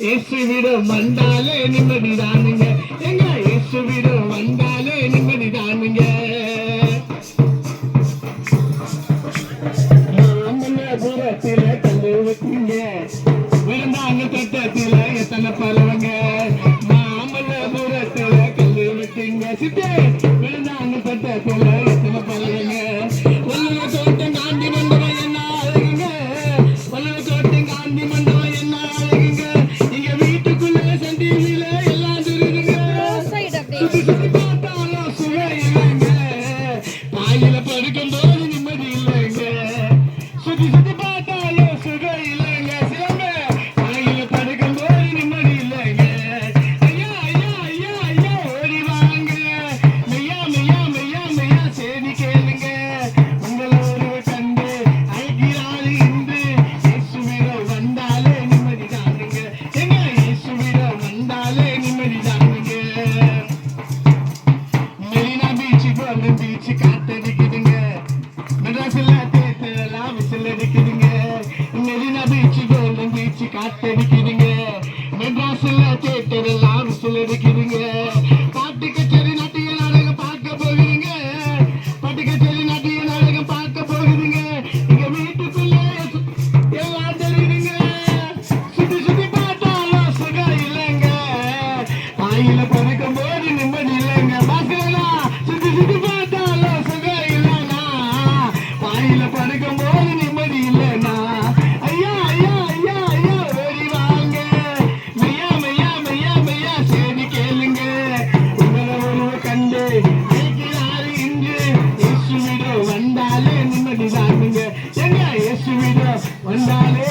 இயேசுவிடம் வந்தாலே நிம்மதி தானுங்க. எங்க இயேசுவிடம் வந்தாலே நிம்மதி தானுங்க. மாமல்லபுரத்தில கல்லு வச்சுங்க விருந்தாங்க தட்டத்தில எத்தனை பலவங்க? மாமல்லபுரத்தில கல்லு வச்சுங்க சித்தே விருந்தாங்க மெரினா பீச்சுக்கு வந்து பீச்சு காத்தடிக்குதுங்க மெட்ராஸ்ல தேட்டர் எல்லாம் விசில் அடிக்குதுங்க பாட்டு கச்சேரி நாட்டிய நாடகம் பார்க்க போகுதுங்க பாட்டு கச்சேரி நாட்டிய நாடகம் பார்க்க போகுதுங்க இங்க வீட்டுக்குள்ள எல்லாம் தெரியுதுங்க. சுத்தி சுத்தி பார்த்தாலும் சுகம் இல்லைங்க. வாயில பறக்கும் போது வந்தாலே நிம்மதி தானுங்க எங்க? இயேசுவிடம் வந்தாலே